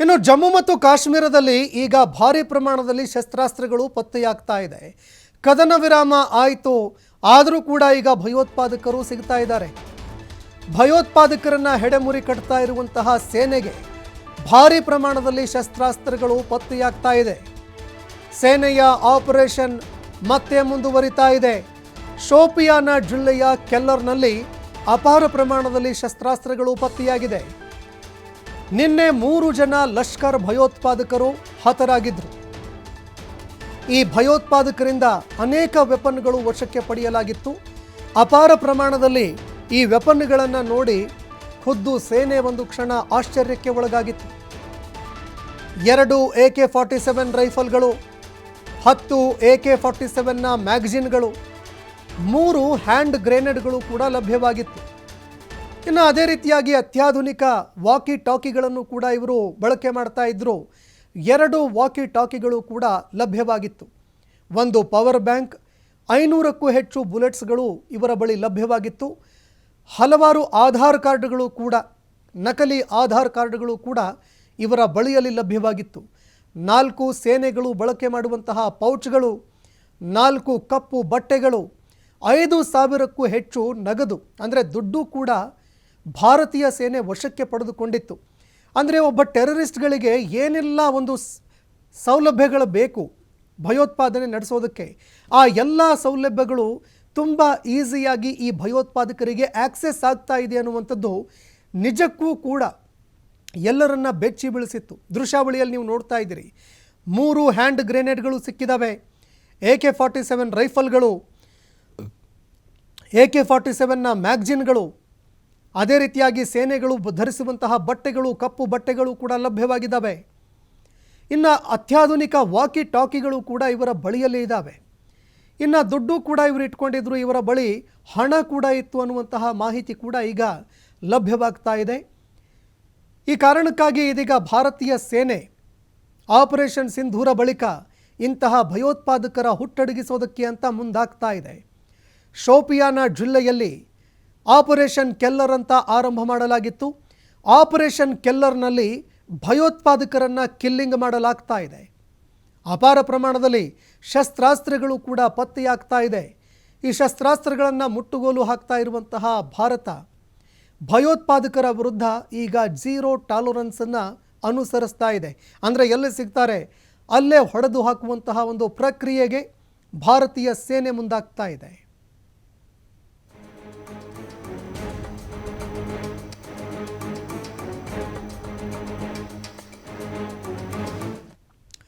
ಇನ್ನು ಜಮ್ಮು ಮತ್ತು ಕಾಶ್ಮೀರದಲ್ಲಿ ಈಗ ಭಾರಿ ಪ್ರಮಾಣದಲ್ಲಿ ಶಸ್ತ್ರಾಸ್ತ್ರಗಳು ಪತ್ತೆಯಾಗ್ತಾ ಇದೆ. ಕದನ ವಿರಾಮ ಆಯಿತು. ಆದರೂ ಕೂಡ ಈಗ ಭಯೋತ್ಪಾದಕರು ಸಿಗ್ತಾ ಇದ್ದಾರೆ. ಭಯೋತ್ಪಾದಕರನ್ನ ಹೆಡೆಮುರಿ ಕಟ್ತಾ ಇರುವಂತಹ ಸೇನೆಗೆ ಭಾರಿ ಪ್ರಮಾಣದಲ್ಲಿ ಶಸ್ತ್ರಾಸ್ತ್ರಗಳು ಪತ್ತೆಯಾಗ್ತಾ ಇದೆ. ಸೇನೆಯ ಆಪರೇಷನ್ ಮತ್ತೆ ಮುಂದುವರಿತಾ ಇದೆ. ಶೋಪಿಯಾನ ಜಿಲ್ಲೆಯ ಕೆಲ್ಲರ್ನಲ್ಲಿ ಅಪಾರ ಪ್ರಮಾಣದಲ್ಲಿ ಶಸ್ತ್ರಾಸ್ತ್ರಗಳು ಪತ್ತೆಯಾಗಿದೆ. ನಿನ್ನೆ ಮೂರು ಜನ ಲಷ್ಕರ್ ಭಯೋತ್ಪಾದಕರು ಹತರಾಗಿದ್ದರು. ಈ ಭಯೋತ್ಪಾದಕರಿಂದ ಅನೇಕ ವೆಪನ್ಗಳು ವಶಕ್ಕೆ ಪಡೆಯಲಾಗಿತ್ತು. ಅಪಾರ ಪ್ರಮಾಣದಲ್ಲಿ ಈ ವೆಪನ್ಗಳನ್ನು ನೋಡಿ ಖುದ್ದು ಸೇನೆ ಒಂದು ಕ್ಷಣ ಆಶ್ಚರ್ಯಕ್ಕೆ ಒಳಗಾಗಿತ್ತು. ಎರಡು ಎ ಕೆ ಫಾರ್ಟಿ ಸೆವೆನ್ ರೈಫಲ್ಗಳು, ಹತ್ತು ಎ ಕೆ ಫಾರ್ಟಿ ಸೆವೆನ್ನ ಮ್ಯಾಗಝಿನ್ಗಳು ಮೂರು ಹ್ಯಾಂಡ್ ಗ್ರೆನೇಡ್ಗಳು ಕೂಡ ಲಭ್ಯವಾಗಿತ್ತು. ಇನ್ನು ಅದೇ ರೀತಿಯಾಗಿ ಅತ್ಯಾಧುನಿಕ ವಾಕಿ ಟಾಕಿಗಳನ್ನು ಕೂಡ ಇವರು ಬಳಕೆ ಮಾಡ್ತಾ ಇದ್ದರು ಎರಡು ವಾಕಿ ಟಾಕಿಗಳು ಕೂಡ ಲಭ್ಯವಾಗಿತ್ತು. ಒಂದು ಪವರ್ ಬ್ಯಾಂಕ್ ಐನೂರಕ್ಕೂ ಹೆಚ್ಚು ಬುಲೆಟ್ಸ್ಗಳು ಇವರ ಬಳಿ ಲಭ್ಯವಾಗಿತ್ತು. ಹಲವಾರು ಆಧಾರ್ ಕಾರ್ಡ್ಗಳು ಕೂಡ, ನಕಲಿ ಆಧಾರ್ ಕಾರ್ಡ್ಗಳು ಕೂಡ ಇವರ ಬಳಿಯಲ್ಲಿ ಲಭ್ಯವಾಗಿತ್ತು. ನಾಲ್ಕು ಸೇನೆಗಳು ಬಳಕೆ ಮಾಡುವಂತಹ ಪೌಚ್ಗಳು, ನಾಲ್ಕು ಕಪ್ಪು ಬಟ್ಟೆಗಳು, ಐದು ಸಾವಿರಕ್ಕೂ ಹೆಚ್ಚು ನಗದು, ಅಂದರೆ ದುಡ್ಡು ಕೂಡ ಭಾರತೀಯ ಸೇನೆ ವಶಕ್ಕೆ ಪಡೆದುಕೊಂಡಿತ್ತು. ಅಂದರೆ ಒಬ್ಬ ಟೆರರಿಸ್ಟ್ಗಳಿಗೆ ಏನೆಲ್ಲ ಒಂದು ಸೌಲಭ್ಯಗಳು ಬೇಕು, ಭಯೋತ್ಪಾದನೆ ನಡೆಸೋದಕ್ಕೆ. ಆ ಎಲ್ಲ ಸೌಲಭ್ಯಗಳು ತುಂಬ ಈಸಿಯಾಗಿ ಈ ಭಯೋತ್ಪಾದಕರಿಗೆ ಆಕ್ಸೆಸ್ ಆಗ್ತಾ ಇದೆ ಅನ್ನುವಂಥದ್ದು ನಿಜಕ್ಕೂ ಕೂಡ ಎಲ್ಲರನ್ನ ಬೆಚ್ಚಿ ಬೀಳಿಸಿತ್ತು. ದೃಶ್ಯಾವಳಿಯಲ್ಲಿ ನೀವು ನೋಡ್ತಾ ಇದ್ದೀರಿ. ಮೂರು ಹ್ಯಾಂಡ್ ಗ್ರೆನೇಡ್ಗಳು ಸಿಕ್ಕಿದ್ದಾವೆ ಎ ಕೆ ಫಾರ್ಟಿ ಸೆವೆನ್ ರೈಫಲ್ಗಳು, ಎ ಕೆ ಫಾರ್ಟಿ ಸೆವೆನ್ನ ಮ್ಯಾಗ್ಜಿನ್ಗಳು ಅದೇ ರೀತಿಯಾಗಿ ಸೇನೆಗಳು ಧರಿಸುವಂತಹ ಬಟ್ಟೆಗಳು, ಕಪ್ಪು ಬಟ್ಟೆಗಳು ಕೂಡ ಲಭ್ಯವಾಗಿದ್ದಾವೆ. ಇನ್ನು ಅತ್ಯಾಧುನಿಕ ವಾಕಿ ಟಾಕಿಗಳು ಕೂಡ ಇವರ ಬಳಿಯಲ್ಲೇ ಇದ್ದಾವೆ. ಇನ್ನು ದುಡ್ಡು ಕೂಡ ಇವರು ಇಟ್ಕೊಂಡಿದ್ರು ಇವರ ಬಳಿ, ಹಣ ಕೂಡ ಇತ್ತು ಅನ್ನುವಂತಹ ಮಾಹಿತಿ ಕೂಡ ಈಗ ಲಭ್ಯವಾಗ್ತಾ ಇದೆ. ಈ ಕಾರಣಕ್ಕಾಗಿ ಇದೀಗ ಭಾರತೀಯ ಸೇನೆ, ಆಪರೇಷನ್ ಸಿಂಧೂರ ಬಳಿಕ ಇಂತಹ ಭಯೋತ್ಪಾದಕರ ಹುಟ್ಟಡಗಿಸೋದಕ್ಕೆ ಅಂತ ಮುಂದಾಗ್ತಾ ಇದೆ. ಶೋಪಿಯಾನ ಜಿಲ್ಲೆಯಲ್ಲಿ ಆಪರೇಷನ್ ಕೆಲ್ಲರ್ ಅಂತ ಆರಂಭ ಮಾಡಲಾಗಿತ್ತು. ಆಪರೇಷನ್ ಕೆಲ್ಲರ್ನಲ್ಲಿ ಭಯೋತ್ಪಾದಕರನ್ನು ಕಿಲ್ಲಿಂಗ್ ಮಾಡಲಾಗ್ತಾ ಇದೆ. ಅಪಾರ ಪ್ರಮಾಣದಲ್ಲಿ ಶಸ್ತ್ರಾಸ್ತ್ರಗಳು ಕೂಡ ಪತ್ತೆಯಾಗ್ತಾ ಇದೆ. ಈ ಶಸ್ತ್ರಾಸ್ತ್ರಗಳನ್ನು ಮುಟ್ಟುಗೋಲು ಹಾಕ್ತಾ ಇರುವಂತಹ ಭಾರತ. ಭಯೋತ್ಪಾದಕರ ವಿರುದ್ಧ ಈಗ ಜೀರೋ ಟಾಲರೆನ್ಸನ್ನು ಅನುಸರಿಸ್ತಾ ಇದೆ. ಅಂದರೆ ಎಲ್ಲಿ ಸಿಗ್ತಾರೆ? ಅಲ್ಲೇ ಹೊಡೆದು ಹಾಕುವಂತಹ ಒಂದು ಪ್ರಕ್ರಿಯೆಗೆ ಭಾರತೀಯ ಸೇನೆ ಮುಂದಾಗ್ತಾ ಇದೆ.